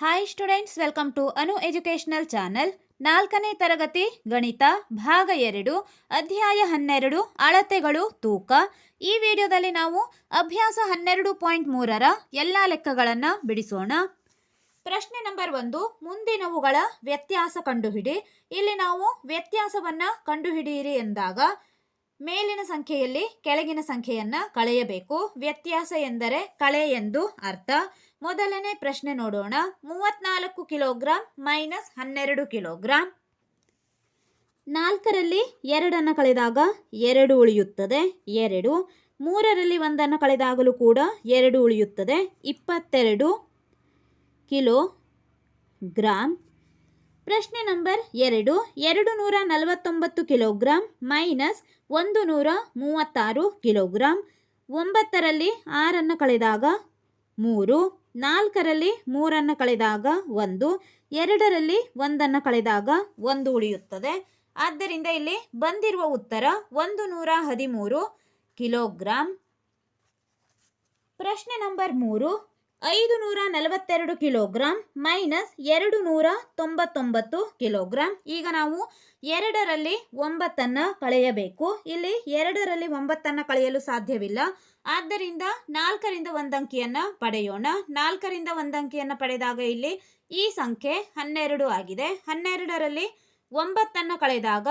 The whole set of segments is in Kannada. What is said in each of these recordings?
Hi students welcome to Anu educational channel ನಾಲ್ಕನೇ ತರಗತಿ, ಗಣಿತ, ಭಾಗ ಎರಡು, ಅಧ್ಯಾಯ ಹನ್ನೆರಡು, ಅಳತೆಗಳು, ತೂಕ. ಈ ವಿಡಿಯೋದಲ್ಲಿ ನಾವು ಅಭ್ಯಾಸ ಹನ್ನೆರಡು ಪಾಯಿಂಟ್ ಮೂರರ ಎಲ್ಲ ಲೆಕ್ಕಗಳನ್ನು ಬಿಡಿಸೋಣ. ಪ್ರಶ್ನೆ ನಂಬರ್ ಒಂದು, ಮುಂದಿನವುಗಳ ವ್ಯತ್ಯಾಸ ಕಂಡುಹಿಡಿ. ಇಲ್ಲಿ ನಾವು ವ್ಯತ್ಯಾಸವನ್ನು ಕಂಡುಹಿಡಿಯಿರಿ ಎಂದಾಗ ಮೇಲಿನ ಸಂಖ್ಯೆಯಲ್ಲಿ ಕೆಳಗಿನ ಸಂಖ್ಯೆಯನ್ನು ಕಳೆಯಬೇಕು. ವ್ಯತ್ಯಾಸ ಎಂದರೆ ಕಳೆ ಎಂದು ಅರ್ಥ. ಮೊದಲನೇ ಪ್ರಶ್ನೆ ನೋಡೋಣ. ಮೂವತ್ನಾಲ್ಕು ಕಿಲೋಗ್ರಾಂ ಮೈನಸ್ ಹನ್ನೆರಡು ಕಿಲೋಗ್ರಾಂ. ನಾಲ್ಕರಲ್ಲಿ ಎರಡನ್ನು ಕಳೆದಾಗ ಎರಡು ಉಳಿಯುತ್ತದೆ. ಎರಡು. ಮೂರರಲ್ಲಿ ಒಂದನ್ನು ಕಳೆದಾಗಲೂ ಕೂಡ ಎರಡು ಉಳಿಯುತ್ತದೆ. ಇಪ್ಪತ್ತೆರಡು ಕಿಲೋ ಗ್ರಾಂ ಪ್ರಶ್ನೆ ನಂಬರ್ ಎರಡು ಎರಡು ನೂರ ನಲವತ್ತೊಂಬತ್ತು ಕಿಲೋಗ್ರಾಂ ಮೈನಸ್ ಒಂದು ನೂರ ಮೂವತ್ತಾರು ಕಿಲೋಗ್ರಾಂ ಒಂಬತ್ತರಲ್ಲಿ ಆರನ್ನು ಕಳೆದಾಗ ಮೂರು, ನಾಲ್ಕರಲ್ಲಿ ಮೂರನ್ನು ಕಳೆದಾಗ ಒಂದು, ಎರಡರಲ್ಲಿ ಒಂದನ್ನು ಕಳೆದಾಗ ಒಂದು ಉಳಿಯುತ್ತದೆ. ಆದ್ದರಿಂದ ಇಲ್ಲಿ ಬಂದಿರುವ ಉತ್ತರ ಒಂದು ನೂರ ಹದಿಮೂರು ಕಿಲೋಗ್ರಾಂ. ಪ್ರಶ್ನೆ ನಂಬರ್ ಮೂರು ಐದು ನೂರ ನಲವತ್ತೆರಡು ಕಿಲೋಗ್ರಾಂ ಮೈನಸ್ ಎರಡು ನೂರ ತೊಂಬತ್ತೊಂಬತ್ತು ಕಿಲೋಗ್ರಾಂ. ಈಗ ನಾವು ಎರಡರಲ್ಲಿ ಒಂಬತ್ತನ್ನು ಕಳೆಯಬೇಕು. ಇಲ್ಲಿ ಎರಡರಲ್ಲಿ ಒಂಬತ್ತನ್ನು ಕಳೆಯಲು ಸಾಧ್ಯವಿಲ್ಲ. ಆದ್ದರಿಂದ ನಾಲ್ಕರಿಂದ ಒಂದಂಕಿಯನ್ನು ಪಡೆಯೋಣ. ನಾಲ್ಕರಿಂದ ಒಂದಂಕಿಯನ್ನು ಪಡೆದಾಗ ಇಲ್ಲಿ ಈ ಸಂಖ್ಯೆ ಹನ್ನೆರಡು ಆಗಿದೆ. ಹನ್ನೆರಡರಲ್ಲಿ ಒಂಬತ್ತನ್ನು ಕಳೆದಾಗ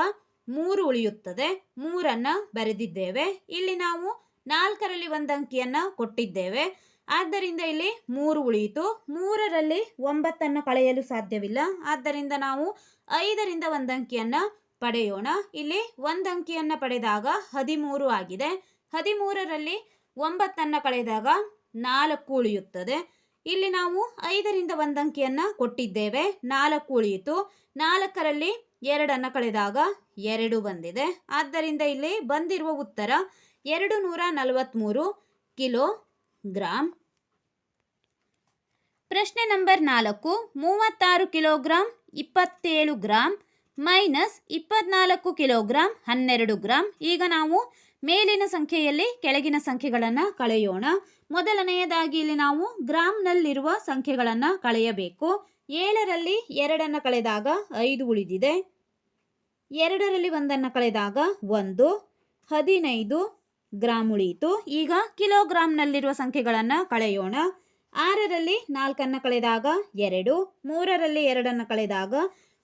ಮೂರು ಉಳಿಯುತ್ತದೆ. ಮೂರನ್ನು ಬರೆದಿದ್ದೇವೆ. ಇಲ್ಲಿ ನಾವು ನಾಲ್ಕರಲ್ಲಿ ಒಂದಂಕಿಯನ್ನು ಕೊಟ್ಟಿದ್ದೇವೆ. ಆದ್ದರಿಂದ ಇಲ್ಲಿ ಮೂರು ಉಳಿಯಿತು. ಮೂರರಲ್ಲಿ ಒಂಬತ್ತನ್ನು ಕಳೆಯಲು ಸಾಧ್ಯವಿಲ್ಲ. ಆದ್ದರಿಂದ ನಾವು ಐದರಿಂದ ಒಂದಂಕಿಯನ್ನು ಪಡೆಯೋಣ. ಇಲ್ಲಿ ಒಂದಂಕಿಯನ್ನು ಪಡೆದಾಗ ಹದಿಮೂರು ಆಗಿದೆ. ಹದಿಮೂರರಲ್ಲಿ ಒಂಬತ್ತನ್ನು ಕಳೆದಾಗ ನಾಲ್ಕು ಉಳಿಯುತ್ತದೆ. ಇಲ್ಲಿ ನಾವು ಐದರಿಂದ ಒಂದಂಕಿಯನ್ನು ಕೊಟ್ಟಿದ್ದೇವೆ. ನಾಲ್ಕು ಉಳಿಯಿತು. ನಾಲ್ಕರಲ್ಲಿ ಎರಡನ್ನು ಕಳೆದಾಗ ಎರಡು ಬಂದಿದೆ. ಆದ್ದರಿಂದ ಇಲ್ಲಿ ಬಂದಿರುವ ಉತ್ತರ ಎರಡು ನೂರ ನಲವತ್ತ್ಮೂರು ಕಿಲೋ ಗ್ರಾಂ ಪ್ರಶ್ನೆ ನಂಬರ್ ನಾಲ್ಕು, ಮೂವತ್ತಾರು ಕಿಲೋಗ್ರಾಂ, ಇಪ್ಪತ್ತೇಳು ಗ್ರಾಂ, ಮೈನಸ್ ಇಪ್ಪತ್ನಾಲ್ಕು ಕಿಲೋಗ್ರಾಂ, ಹನ್ನೆರಡು ಗ್ರಾಂ. ಈಗ ನಾವು ಮೇಲಿನ ಸಂಖ್ಯೆಯಲ್ಲಿ ಕೆಳಗಿನ ಸಂಖ್ಯೆಗಳನ್ನು ಕಳೆಯೋಣ. ಮೊದಲನೆಯದಾಗಿ ಇಲ್ಲಿ ನಾವು ಗ್ರಾಮ್ನಲ್ಲಿರುವ ಸಂಖ್ಯೆಗಳನ್ನು ಕಳೆಯಬೇಕು. ಏಳರಲ್ಲಿ ಎರಡನ್ನು ಕಳೆದಾಗ ಐದು ಉಳಿದಿದೆ. ಎರಡರಲ್ಲಿ ಒಂದನ್ನು ಕಳೆದಾಗ ಒಂದು, ಹದಿನೈದು ಗ್ರಾಮ್ ಉಳಿಯಿತು. ಈಗ ಕಿಲೋಗ್ರಾಂನಲ್ಲಿರುವ ಸಂಖ್ಯೆಗಳನ್ನು ಕಳೆಯೋಣ. ಆರರಲ್ಲಿ ನಾಲ್ಕನ್ನು ಕಳೆದಾಗ ಎರಡು, ಮೂರರಲ್ಲಿ ಎರಡನ್ನು ಕಳೆದಾಗ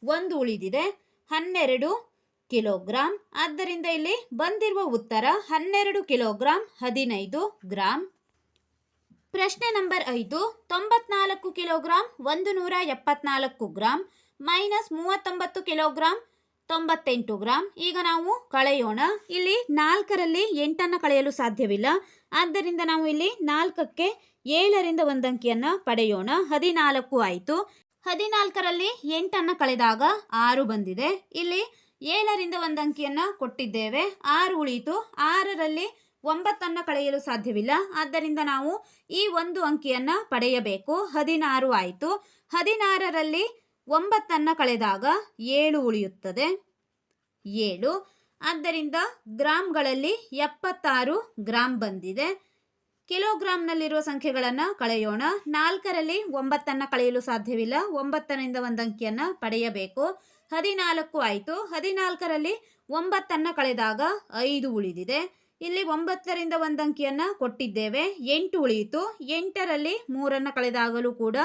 ಒಂದು ಉಳಿದಿದೆ. ಹನ್ನೆರಡು ಕಿಲೋಗ್ರಾಂ. ಆದ್ದರಿಂದ ಇಲ್ಲಿ ಬಂದಿರುವ ಉತ್ತರ ಹನ್ನೆರಡು ಕಿಲೋಗ್ರಾಂ ಹದಿನೈದು ಗ್ರಾಂ. ಪ್ರಶ್ನೆ ನಂಬರ್ ಐದು, ತೊಂಬತ್ನಾಲ್ಕು ಕಿಲೋಗ್ರಾಂ ಒಂದು ನೂರ ಎಪ್ಪತ್ನಾಲ್ಕು ಗ್ರಾಂ ಮೈನಸ್ ಮೂವತ್ತೊಂಬತ್ತು ಕಿಲೋಗ್ರಾಂ ತೊಂಬತ್ತೆಂಟು ಗ್ರಾಂ. ಈಗ ನಾವು ಕಳೆಯೋಣ. ಇಲ್ಲಿ ನಾಲ್ಕರಲ್ಲಿ ಎಂಟನ್ನು ಕಳೆಯಲು ಸಾಧ್ಯವಿಲ್ಲ. ಆದ್ದರಿಂದ ನಾವು ಇಲ್ಲಿ ನಾಲ್ಕಕ್ಕೆ ಏಳರಿಂದ ಒಂದು ಅಂಕಿಯನ್ನು ಪಡೆಯೋಣ. ಹದಿನಾಲ್ಕು ಆಯಿತು. ಹದಿನಾಲ್ಕರಲ್ಲಿ ಎಂಟನ್ನು ಕಳೆದಾಗ ಆರು ಬಂದಿದೆ. ಇಲ್ಲಿ ಏಳರಿಂದ ಒಂದು ಅಂಕಿಯನ್ನು ಕೊಟ್ಟಿದ್ದೇವೆ. ಆರು ಉಳಿಯಿತು. ಆರರಲ್ಲಿ ಒಂಬತ್ತನ್ನು ಕಳೆಯಲು ಸಾಧ್ಯವಿಲ್ಲ. ಆದ್ದರಿಂದ ನಾವು ಈ ಒಂದು ಅಂಕಿಯನ್ನು ಪಡೆಯಬೇಕು. ಹದಿನಾರು ಆಯಿತು. ಹದಿನಾರರಲ್ಲಿ ಒಂಬತ್ತನ್ನು ಕಳೆದಾಗ ಏಳು ಉಳಿಯುತ್ತದೆ. ಏಳು. ಆದ್ದರಿಂದ ಗ್ರಾಮ್ಗಳಲ್ಲಿ ಎಪ್ಪತ್ತಾರು ಗ್ರಾಮ್ ಬಂದಿದೆ. ಕಿಲೋಗ್ರಾಮ್ನಲ್ಲಿರುವ ಸಂಖ್ಯೆಗಳನ್ನು ಕಳೆಯೋಣ. ನಾಲ್ಕರಲ್ಲಿ ಒಂಬತ್ತನ್ನು ಕಳೆಯಲು ಸಾಧ್ಯವಿಲ್ಲ. ಒಂಬತ್ತರಿಂದ ಒಂದು ಅಂಕಿಯನ್ನು ಪಡೆಯಬೇಕು. ಹದಿನಾಲ್ಕು ಆಯಿತು. ಹದಿನಾಲ್ಕರಲ್ಲಿ ಒಂಬತ್ತನ್ನು ಕಳೆದಾಗ ಐದು ಉಳಿದಿದೆ. ಇಲ್ಲಿ ಒಂಬತ್ತರಿಂದ ಒಂದು ಅಂಕಿಯನ್ನು ಕೊಟ್ಟಿದ್ದೇವೆ. ಎಂಟು ಉಳಿಯಿತು. ಎಂಟರಲ್ಲಿ ಮೂರನ್ನು ಕಳೆದಾಗಲೂ ಕೂಡ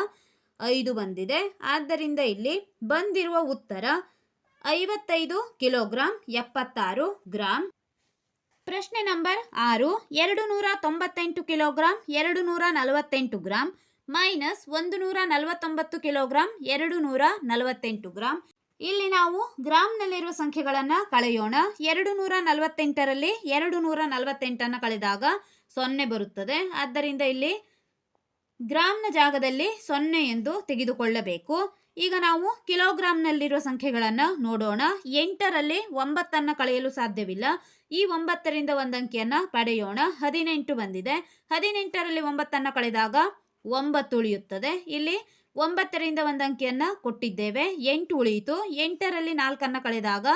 ಐದು ಬಂದಿದೆ. ಆದ್ದರಿಂದ ಇಲ್ಲಿ ಬಂದಿರುವ ಉತ್ತರ ಐವತ್ತೈದು ಕಿಲೋಗ್ರಾಂ, ಎಪ್ಪತ್ತಾರು ಗ್ರಾಂ. ಪ್ರಶ್ನೆ ನಂಬರ್ ಆರು ಎರಡು ನೂರ ತೊಂಬತ್ತೆಂಟು ಕಿಲೋಗ್ರಾಂ ಎರಡು ನೂರ ನಲವತ್ತೆಂಟು ಗ್ರಾಂ, ಮೈನಸ್ ಒಂದು ನೂರ ನಲವತ್ತೊಂಬತ್ತು ಕಿಲೋಗ್ರಾಂ ಎರಡು ನೂರ ನಲವತ್ತೆಂಟು ಗ್ರಾಂ. ಇಲ್ಲಿ ನಾವು ಗ್ರಾಮ್ನಲ್ಲಿರುವ ಸಂಖ್ಯೆಗಳನ್ನು ಕಳೆಯೋಣ. ಎರಡು ನೂರ ನಲವತ್ತೆಂಟರಲ್ಲಿ ಎರಡು ನೂರ ನಲವತ್ತೆಂಟನ್ನು ಕಳೆದಾಗ ಸೊನ್ನೆ ಬರುತ್ತದೆ. ಆದ್ದರಿಂದ ಇಲ್ಲಿ ಗ್ರಾಮ್ನ ಜಾಗದಲ್ಲಿ ಸೊನ್ನೆ ಎಂದು ತೆಗೆದುಕೊಳ್ಳಬೇಕು. ಈಗ ನಾವು ಕಿಲೋಗ್ರಾಮ್ನಲ್ಲಿರುವ ಸಂಖ್ಯೆಗಳನ್ನು ನೋಡೋಣ. ಎಂಟರಲ್ಲಿ ಒಂಬತ್ತನ್ನು ಕಳೆಯಲು ಸಾಧ್ಯವಿಲ್ಲ. ಈ ಒಂಬತ್ತರಿಂದ ಒಂದು ಅಂಕಿಯನ್ನು ಪಡೆಯೋಣ. ಹದಿನೆಂಟು ಬಂದಿದೆ. ಹದಿನೆಂಟರಲ್ಲಿ ಒಂಬತ್ತನ್ನು ಕಳೆದಾಗ ಒಂಬತ್ತು ಉಳಿಯುತ್ತದೆ. ಇಲ್ಲಿ ಒಂಬತ್ತರಿಂದ ಒಂದು ಅಂಕಿಯನ್ನು ಕೊಟ್ಟಿದ್ದೇವೆ. ಎಂಟು ಉಳಿಯಿತು. ಎಂಟರಲ್ಲಿ ನಾಲ್ಕನ್ನು ಕಳೆದಾಗ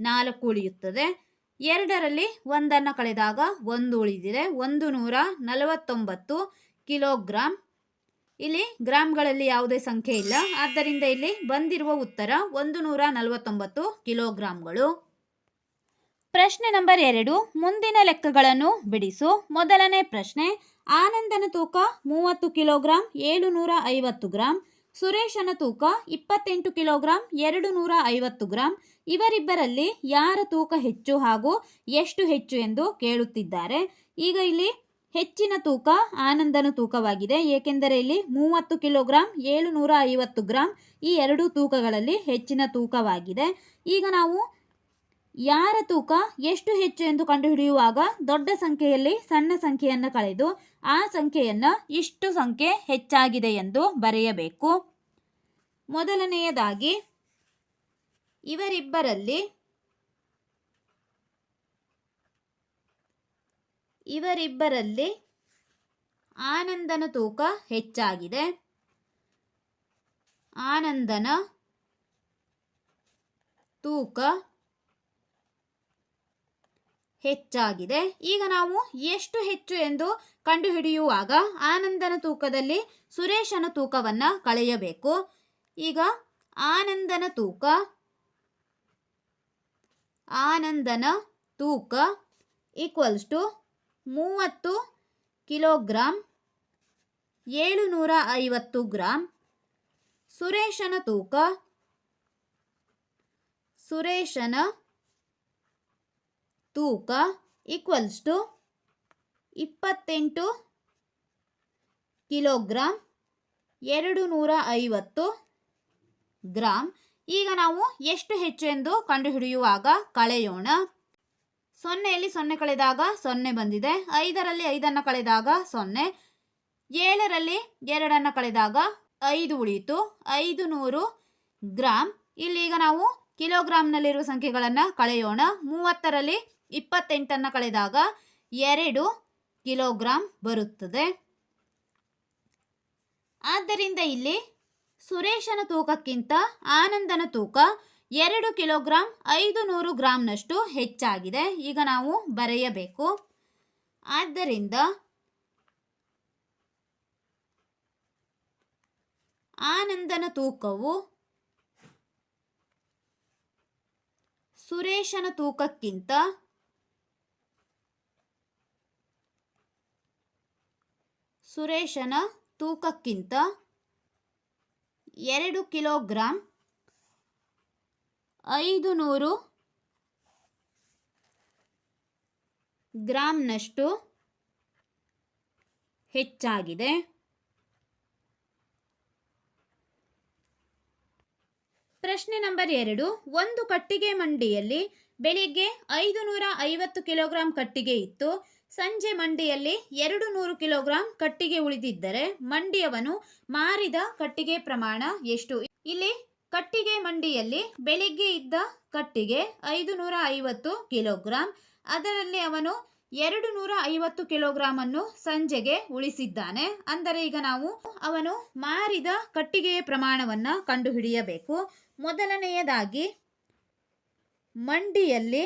ನಾಲ್ಕು ಉಳಿಯುತ್ತದೆ. ಎರಡರಲ್ಲಿ ಒಂದನ್ನು ಕಳೆದಾಗ ಒಂದು ಉಳಿದಿದೆ. ಒಂದು ನೂರ ನಲವತ್ತೊಂಬತ್ತು ಕಿಲೋಗ್ರಾಂ. ಇಲ್ಲಿ ಗ್ರಾಮ್ಗಳಲ್ಲಿ ಯಾವುದೇ ಸಂಖ್ಯೆ ಇಲ್ಲ. ಆದ್ದರಿಂದ ಇಲ್ಲಿ ಬಂದಿರುವ ಉತ್ತರ ಒಂದು ನೂರ ನಲವತ್ತೊಂಬತ್ತು ಕಿಲೋಗ್ರಾಂಗಳು. ಪ್ರಶ್ನೆ ನಂಬರ್ ಎರಡು, ಮುಂದಿನ ಲೆಕ್ಕಗಳನ್ನು ಬಿಡಿಸು. ಮೊದಲನೇ ಪ್ರಶ್ನೆ, ಆನಂದನ ತೂಕ ಮೂವತ್ತು ಕಿಲೋಗ್ರಾಂ ಏಳು ನೂರ ಐವತ್ತು ಗ್ರಾಂ, ಸುರೇಶನ ತೂಕ ಇಪ್ಪತ್ತೆಂಟು ಕಿಲೋಗ್ರಾಂ ಎರಡು ನೂರ ಐವತ್ತು ಗ್ರಾಂ, ಇವರಿಬ್ಬರಲ್ಲಿ ಯಾರ ತೂಕ ಹೆಚ್ಚು ಹಾಗೂ ಎಷ್ಟು ಹೆಚ್ಚು ಎಂದು ಕೇಳುತ್ತಿದ್ದಾರೆ. ಈಗ ಇಲ್ಲಿ ಹೆಚ್ಚಿನ ತೂಕ ಆನಂದನ ತೂಕವಾಗಿದೆ. ಏಕೆಂದರೆ ಇಲ್ಲಿ ಮೂವತ್ತು ಕಿಲೋಗ್ರಾಂ ಏಳು ನೂರ ಐವತ್ತು ಗ್ರಾಂ ಈ ಎರಡು ತೂಕಗಳಲ್ಲಿ ಹೆಚ್ಚಿನ ತೂಕವಾಗಿದೆ. ಈಗ ನಾವು ಯಾರ ತೂಕ ಎಷ್ಟು ಹೆಚ್ಚು ಎಂದು ಕಂಡುಹಿಡಿಯುವಾಗ ದೊಡ್ಡ ಸಂಖ್ಯೆಯಲ್ಲಿ ಸಣ್ಣ ಸಂಖ್ಯೆಯನ್ನು ಕಳೆದು ಆ ಸಂಖ್ಯೆಯನ್ನು ಇಷ್ಟು ಸಂಖ್ಯೆ ಹೆಚ್ಚಾಗಿದೆ ಎಂದು ಬರೆಯಬೇಕು. ಮೊದಲನೆಯದಾಗಿ ಇವರಿಬ್ಬರಲ್ಲಿ ಇವರಿಬ್ಬರಲ್ಲಿ ಆನಂದನ ತೂಕ ಹೆಚ್ಚಾಗಿದೆ. ಆನಂದನ ತೂಕ ಹೆಚ್ಚಾಗಿದೆ. ಈಗ ನಾವು ಎಷ್ಟು ಹೆಚ್ಚು ಎಂದು ಕಂಡುಹಿಡಿಯುವಾಗ ಆನಂದನ ತೂಕದಲ್ಲಿ ಸುರೇಶನ ತೂಕವನ್ನು ಕಳೆಯಬೇಕು. ಈಗ ಆನಂದನ ತೂಕ ಆನಂದನ ತೂಕ ಈಕ್ವಲ್ಸ್ ಟು ಮೂವತ್ತು ಕಿಲೋಗ್ರಾಂ ಏಳುನೂರ ಐವತ್ತು ಗ್ರಾಂ, ಸುರೇಶನ ತೂಕ ಸುರೇಶನ ತೂಕ ಈಕ್ವಲ್ಸ್ ಟು ಇಪ್ಪತ್ತೆಂಟು ಕಿಲೋಗ್ರಾಂ ಎರಡು ನೂರ ಐವತ್ತು ಗ್ರಾಂ. ಈಗ ನಾವು ಎಷ್ಟು ಹೆಚ್ಚು ಎಂದು ಕಂಡುಹಿಡಿಯುವಾಗ ಕಳೆಯೋಣ. ಸೊನ್ನೆಯಲ್ಲಿ ಸೊನ್ನೆ ಕಳೆದಾಗ ಸೊನ್ನೆ ಬಂದಿದೆ. ಐದರಲ್ಲಿ ಐದನ್ನು ಕಳೆದಾಗ ಸೊನ್ನೆ. ಏಳರಲ್ಲಿ ಎರಡನ್ನು ಕಳೆದಾಗ ಐದು ಉಳಿಯಿತು. ಐದು ನೂರು ಗ್ರಾಮ್ ಇಲ್ಲಿ ಈಗ ನಾವು ಕಿಲೋಗ್ರಾಮ್ನಲ್ಲಿರುವ ಸಂಖ್ಯೆಗಳನ್ನು ಕಳೆಯೋಣ. ಮೂವತ್ತರಲ್ಲಿ ಇಪ್ಪತ್ತೆಂಟನ್ನು ಕಳೆದಾಗ ಎರಡು ಕಿಲೋಗ್ರಾಂ ಬರುತ್ತದೆ. ಆದ್ದರಿಂದ ಇಲ್ಲಿ ಸುರೇಶನ ತೂಕಕ್ಕಿಂತ ಆನಂದನ ತೂಕ ಎರಡು ಕಿಲೋಗ್ರಾಂ ಐದು ನೂರು ಗ್ರಾಂನಷ್ಟು ಹೆಚ್ಚಾಗಿದೆ. ಈಗ ನಾವು ಬರೆಯಬೇಕು. ಆದ್ದರಿಂದ ಆನಂದನ ತೂಕವು ಸುರೇಶನ ತೂಕಕ್ಕಿಂತ ಸುರೇಶನ ತೂಕಕ್ಕಿಂತ ಎರಡು ಕಿಲೋಗ್ರಾಂ ಐದು ನೂರು ಗ್ರಾಂನಷ್ಟು ಹೆಚ್ಚಾಗಿದೆ. ಪ್ರಶ್ನೆ ನಂಬರ್ ಎರಡು, ಒಂದು ಕಟ್ಟಿಗೆ ಮಂಡಿಯಲ್ಲಿ ಬೆಳಿಗ್ಗೆ ಐದು ನೂರ ಐವತ್ತು ಕಿಲೋಗ್ರಾಂ ಕಟ್ಟಿಗೆ ಇತ್ತು. ಸಂಜೆ ಮಂಡಿಯಲ್ಲಿ ಎರಡು ನೂರು ಕಿಲೋಗ್ರಾಂ ಕಟ್ಟಿಗೆ ಉಳಿದಿದ್ದರೆ ಮಂಡಿಯವನು ಮಾರಿದ ಕಟ್ಟಿಗೆ ಪ್ರಮಾಣ ಎಷ್ಟು? ಇಲ್ಲಿ ಕಟ್ಟಿಗೆ ಮಂಡಿಯಲ್ಲಿ ಬೆಳಿಗ್ಗೆ ಇದ್ದ ಕಟ್ಟಿಗೆ ಐದು ನೂರ ಐವತ್ತು ಕಿಲೋಗ್ರಾಂ, ಅದರಲ್ಲಿ ಅವನು ಎರಡು ನೂರ ಐವತ್ತು ಕಿಲೋಗ್ರಾಂ ಅನ್ನು ಸಂಜೆಗೆ ಉಳಿಸಿದ್ದಾನೆ. ಅಂದರೆ ಈಗ ನಾವು ಅವನು ಮಾರಿದ ಕಟ್ಟಿಗೆಯ ಪ್ರಮಾಣವನ್ನು ಕಂಡುಹಿಡಿಯಬೇಕು. ಮೊದಲನೆಯದಾಗಿ ಮಂಡಿಯಲ್ಲಿ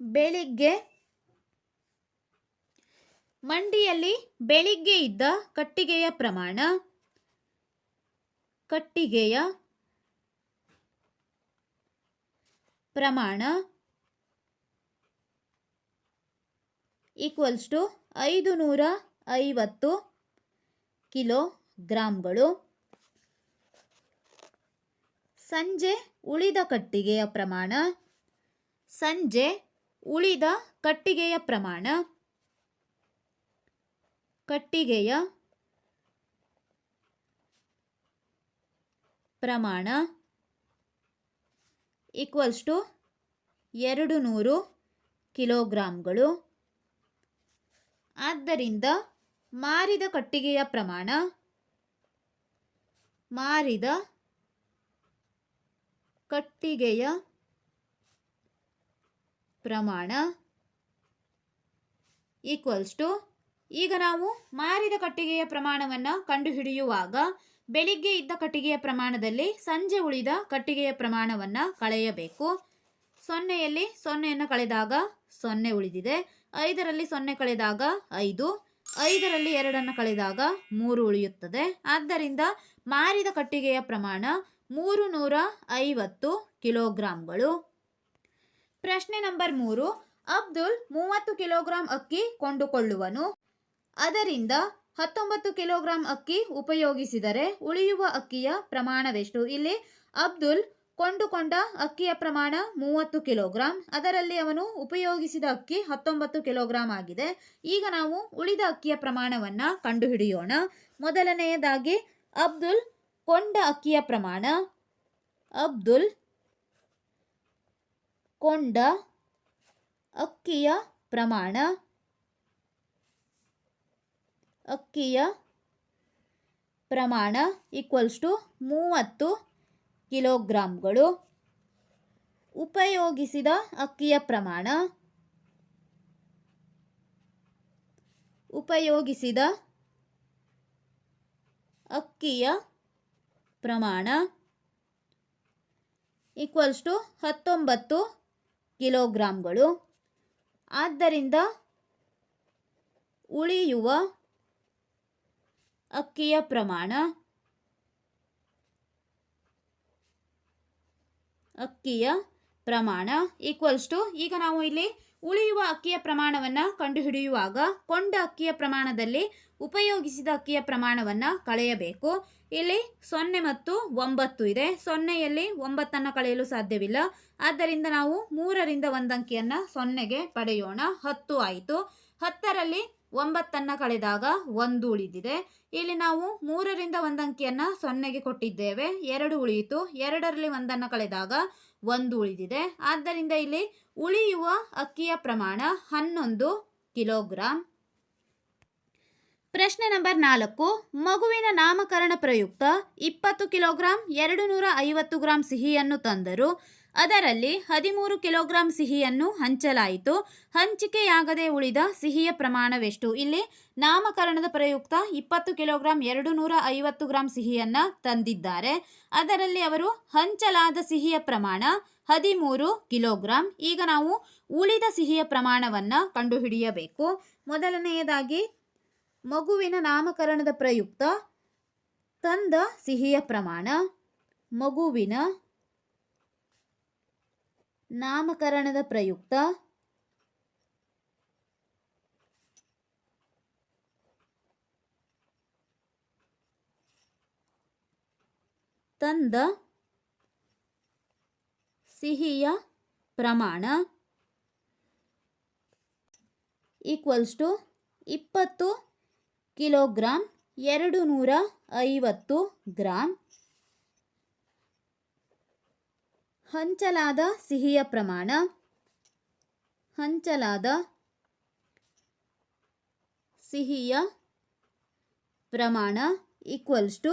ಬೆಳಿಗ್ಗೆ ಮಂಡಿಯಲ್ಲಿ ಬೆಳಿಗ್ಗೆ ಇದ್ದ ಕಟ್ಟಿಗೆಯ ಪ್ರಮಾಣ ಕಟ್ಟಿಗೆಯ ಪ್ರಮಾಣ ಈಕ್ವಲ್ಸ್ ಟು ಐದು ನೂರ ಐವತ್ತು ಕಿಲೋ ಗ್ರಾಂಗಳು ಸಂಜೆ ಉಳಿದ ಕಟ್ಟಿಗೆಯ ಪ್ರಮಾಣ, ಸಂಜೆ ಉಳಿದ ಕಟ್ಟಿಗೆಯ ಪ್ರಮಾಣ. ಕಟ್ಟಿಗೆಯ ಪ್ರಮಾಣ ಈಕ್ವಲ್ಸ್ ಟು ಎರಡು ನೂರು ಕಿಲೋಗ್ರಾಮ್ಗಳು ಆದ್ದರಿಂದ ಮಾರಿದ ಕಟ್ಟಿಗೆಯ ಪ್ರಮಾಣ ಮಾರಿದ ಕಟ್ಟಿಗೆಯ ಪ್ರಮಾಣ ಈಕ್ವಲ್ಸ್ ಟು ಈಗ ನಾವು ಮಾರಿದ ಕಟ್ಟಿಗೆಯ ಪ್ರಮಾಣವನ್ನು ಕಂಡುಹಿಡಿಯುವಾಗ ಬೆಳಿಗ್ಗೆ ಇದ್ದ ಕಟ್ಟಿಗೆಯ ಪ್ರಮಾಣದಲ್ಲಿ ಸಂಜೆ ಉಳಿದ ಕಟ್ಟಿಗೆಯ ಪ್ರಮಾಣವನ್ನು ಕಳೆಯಬೇಕು. ಸೊನ್ನೆಯಲ್ಲಿ ಸೊನ್ನೆಯನ್ನು ಕಳೆದಾಗ ಸೊನ್ನೆ ಉಳಿದಿದೆ. ಐದರಲ್ಲಿ ಸೊನ್ನೆ ಕಳೆದಾಗ ಐದು. ಐದರಲ್ಲಿ ಎರಡನ್ನು ಕಳೆದಾಗ ಮೂರು ಉಳಿಯುತ್ತದೆ. ಆದ್ದರಿಂದ ಮಾರಿದ ಕಟ್ಟಿಗೆಯ ಪ್ರಮಾಣ ಮೂರು ನೂರ ಐವತ್ತು ಕಿಲೋಗ್ರಾಂಗಳು. ಪ್ರಶ್ನೆ ನಂಬರ್ ಮೂರು. ಅಬ್ದುಲ್ ಮೂವತ್ತು ಕಿಲೋಗ್ರಾಂ ಅಕ್ಕಿ ಕೊಂಡುಕೊಳ್ಳುವನು. ಅದರಿಂದ ಹತ್ತೊಂಬತ್ತು ಕಿಲೋಗ್ರಾಂ ಅಕ್ಕಿ ಉಪಯೋಗಿಸಿದರೆ ಉಳಿಯುವ ಅಕ್ಕಿಯ ಪ್ರಮಾಣವೆಷ್ಟು? ಇಲ್ಲಿ ಅಬ್ದುಲ್ ಕೊಂಡುಕೊಂಡ ಅಕ್ಕಿಯ ಪ್ರಮಾಣ ಮೂವತ್ತು ಕಿಲೋಗ್ರಾಂ. ಅದರಲ್ಲಿ ಅವನು ಉಪಯೋಗಿಸಿದ ಅಕ್ಕಿ ಹತ್ತೊಂಬತ್ತು ಕಿಲೋಗ್ರಾಂ ಆಗಿದೆ. ಈಗ ನಾವು ಉಳಿದ ಅಕ್ಕಿಯ ಪ್ರಮಾಣವನ್ನು ಕಂಡುಹಿಡಿಯೋಣ. ಮೊದಲನೆಯದಾಗಿ ಅಬ್ದುಲ್ ಕೊಂಡ ಅಕ್ಕಿಯ ಪ್ರಮಾಣ. ಅಬ್ದುಲ್ ಕೊಂಡ ಅಕ್ಕಿಯ ಪ್ರಮಾಣ. ಅಕ್ಕಿಯ ಪ್ರಮಾಣ ಈಕ್ವಲ್ಸ್ ಟು ಮೂವತ್ತು ಕಿಲೋಗ್ರಾಮ್ಗಳು ಉಪಯೋಗಿಸಿದ ಅಕ್ಕಿಯ ಪ್ರಮಾಣ. ಉಪಯೋಗಿಸಿದ ಅಕ್ಕಿಯ ಪ್ರಮಾಣ ಈಕ್ವಲ್ಸ್ ಟು ಹತ್ತೊಂಬತ್ತು ಕಿಲೋಗ್ರಾಮ್ಗಳು ಆದ್ದರಿಂದ ಉಳಿಯುವ ಅಕ್ಕಿಯ ಪ್ರಮಾಣ. ಅಕ್ಕಿಯ ಪ್ರಮಾಣ ಈಕ್ವಲ್ಸ್ ಟು ಈಗ ನಾವು ಇಲ್ಲಿ ಉಳಿಯುವ ಅಕ್ಕಿಯ ಪ್ರಮಾಣವನ್ನು ಕಂಡುಹಿಡಿಯುವಾಗ ಕೊಂಡ ಅಕ್ಕಿಯ ಪ್ರಮಾಣದಲ್ಲಿ ಉಪಯೋಗಿಸಿದ ಅಕ್ಕಿಯ ಪ್ರಮಾಣವನ್ನು ಕಳೆಯಬೇಕು. ಇಲ್ಲಿ ಸೊನ್ನೆ ಮತ್ತು ಒಂಬತ್ತು ಇದೆ. ಸೊನ್ನೆಯಲ್ಲಿ ಒಂಬತ್ತನ್ನು ಕಳೆಯಲು ಸಾಧ್ಯವಿಲ್ಲ. ಆದ್ದರಿಂದ ನಾವು ಮೂರರಿಂದ ಒಂದು ಅಂಕಿಯನ್ನು ಸೊನ್ನೆಗೆ ಪಡೆಯೋಣ. ಹತ್ತು ಆಯಿತು. ಹತ್ತರಲ್ಲಿ ಒಂಬತ್ತನ್ನು ಕಳೆದಾಗ ಒಂದು ಉಳಿದಿದೆ. ಇಲ್ಲಿ ನಾವು ಮೂರರಿಂದ ಒಂದು ಅಂಕಿಯನ್ನು ಸೊನ್ನೆಗೆ ಕೊಟ್ಟಿದ್ದೇವೆ. ಎರಡು ಉಳಿಯಿತು. ಎರಡರಲ್ಲಿ ಒಂದನ್ನು ಕಳೆದಾಗ ಒಂದು ಉಳಿದಿದೆ. ಆದ್ದರಿಂದ ಇಲ್ಲಿ ಉಳಿಯುವ ಅಕ್ಕಿಯ ಪ್ರಮಾಣ ಹನ್ನೊಂದು ಕಿಲೋಗ್ರಾಂ. ಪ್ರಶ್ನೆ ನಂಬರ್ ನಾಲ್ಕು. ಮಗುವಿನ ನಾಮಕರಣ ಪ್ರಯುಕ್ತ ಇಪ್ಪತ್ತು ಕಿಲೋಗ್ರಾಂ, ಎರಡು ನೂರ ಐವತ್ತು ಗ್ರಾಂ ಸಿಹಿಯನ್ನು ತಂದರು ಅದರಲ್ಲಿ ಹದಿಮೂರು ಕಿಲೋಗ್ರಾಂ ಸಿಹಿಯನ್ನು ಹಂಚಲಾಯಿತು. ಹಂಚಿಕೆಯಾಗದೆ ಉಳಿದ ಸಿಹಿಯ ಪ್ರಮಾಣವೆಷ್ಟು? ಇಲ್ಲಿ ನಾಮಕರಣದ ಪ್ರಯುಕ್ತ ಇಪ್ಪತ್ತು ಕಿಲೋಗ್ರಾಂ ಎರಡು ನೂರ ಐವತ್ತು ಗ್ರಾಂ ಸಿಹಿಯನ್ನು ತಂದಿದ್ದಾರೆ. ಅದರಲ್ಲಿ ಅವರು ಹಂಚಲಾದ ಸಿಹಿಯ ಪ್ರಮಾಣ ಹದಿಮೂರು ಕಿಲೋಗ್ರಾಂ. ಈಗ ನಾವು ಉಳಿದ ಸಿಹಿಯ ಪ್ರಮಾಣವನ್ನು ಕಂಡುಹಿಡಿಯಬೇಕು. ಮೊದಲನೆಯದಾಗಿ ಮಗುವಿನ ನಾಮಕರಣದ ಪ್ರಯುಕ್ತ ತಂದ ಸಿಹಿಯ ಪ್ರಮಾಣ ಮಗುವಿನ ನಾಮಕರಣದ ಪ್ರಯುಕ್ತ. ತಂದ. ಸಿಹಿಯ ಪ್ರಮಾಣ. ಈಕ್ವಲ್ಸ್ ಟು ಇಪ್ಪತ್ತು ಕಿಲೋಗ್ರಾಂ ಎರಡು ನೂರ ಐವತ್ತು ಗ್ರಾಂ. ಹಂಚಲಾದ ಸಿಹಿಯ ಪ್ರಮಾಣ. ಹಂಚಲಾದ ಸಿಹಿಯ ಪ್ರಮಾಣ ಈಕ್ವಲ್ಸ್ ಟು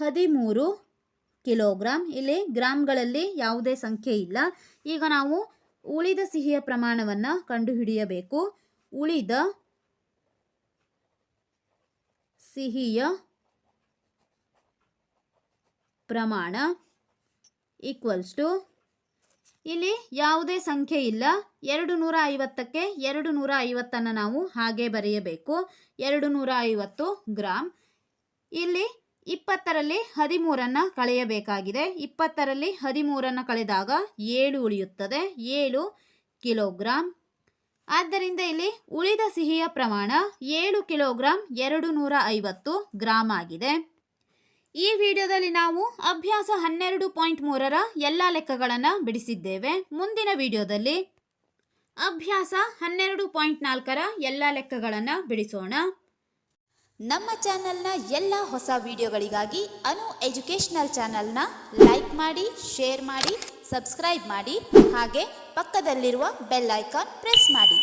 ಹದಿಮೂರು ಕಿಲೋಗ್ರಾಮ್ ಇಲ್ಲಿ ಗ್ರಾಮ್ಗಳಲ್ಲಿ ಯಾವುದೇ ಸಂಖ್ಯೆ ಇಲ್ಲ. ಈಗ ನಾವು ಉಳಿದ ಸಿಹಿಯ ಪ್ರಮಾಣವನ್ನು ಕಂಡುಹಿಡಿಯಬೇಕು. ಉಳಿದ ಸಿಹಿಯ ಪ್ರಮಾಣ ಈಕ್ವಲ್ಸ್ ಟು ಇಲ್ಲಿ ಯಾವುದೇ ಸಂಖ್ಯೆ ಇಲ್ಲ. ಎರಡು ನೂರ ಐವತ್ತಕ್ಕೆ ಎರಡು ನೂರ ಐವತ್ತನ್ನು ನಾವು ಹಾಗೆ ಬರೆಯಬೇಕು. ಎರಡು ನೂರ ಐವತ್ತು ಗ್ರಾಮ್ ಇಲ್ಲಿ ಇಪ್ಪತ್ತರಲ್ಲಿ ಹದಿಮೂರನ್ನು ಕಳೆಯಬೇಕಾಗಿದೆ. ಇಪ್ಪತ್ತರಲ್ಲಿ ಹದಿಮೂರನ್ನು ಕಳೆದಾಗ ಏಳು ಉಳಿಯುತ್ತದೆ. ಏಳು ಕಿಲೋಗ್ರಾಮ್ ಆದ್ದರಿಂದ ಇಲ್ಲಿ ಉಳಿದ ಸಿಹಿಯ ಪ್ರಮಾಣ ಏಳು ಕಿಲೋಗ್ರಾಮ್ ಎರಡು ನೂರ ಐವತ್ತು ಗ್ರಾಮ್ ಆಗಿದೆ. ಈ ವಿಡಿಯೋದಲ್ಲಿ ನಾವು ಅಭ್ಯಾಸ ಹನ್ನೆರಡು ಪಾಯಿಂಟ್ ಮೂರರ ಎಲ್ಲ ಲೆಕ್ಕಗಳನ್ನು ಬಿಡಿಸಿದ್ದೇವೆ. ಮುಂದಿನ ವಿಡಿಯೋದಲ್ಲಿ ಅಭ್ಯಾಸ ಹನ್ನೆರಡು ಪಾಯಿಂಟ್ ನಾಲ್ಕರ ಎಲ್ಲ ಲೆಕ್ಕಗಳನ್ನು ಬಿಡಿಸೋಣ. ನಮ್ಮ ಚಾನೆಲ್ನ ಎಲ್ಲ ಹೊಸ ವಿಡಿಯೋಗಳಿಗಾಗಿ ಅನು ಎಜುಕೇಷನಲ್ ಚಾನೆಲ್ನ ಲೈಕ್ ಮಾಡಿ, ಶೇರ್ ಮಾಡಿ, ಸಬ್ಸ್ಕ್ರೈಬ್ ಮಾಡಿ, ಹಾಗೆ ಪಕ್ಕದಲ್ಲಿರುವ ಬೆಲ್ ಐಕಾನ್ ಪ್ರೆಸ್ ಮಾಡಿ.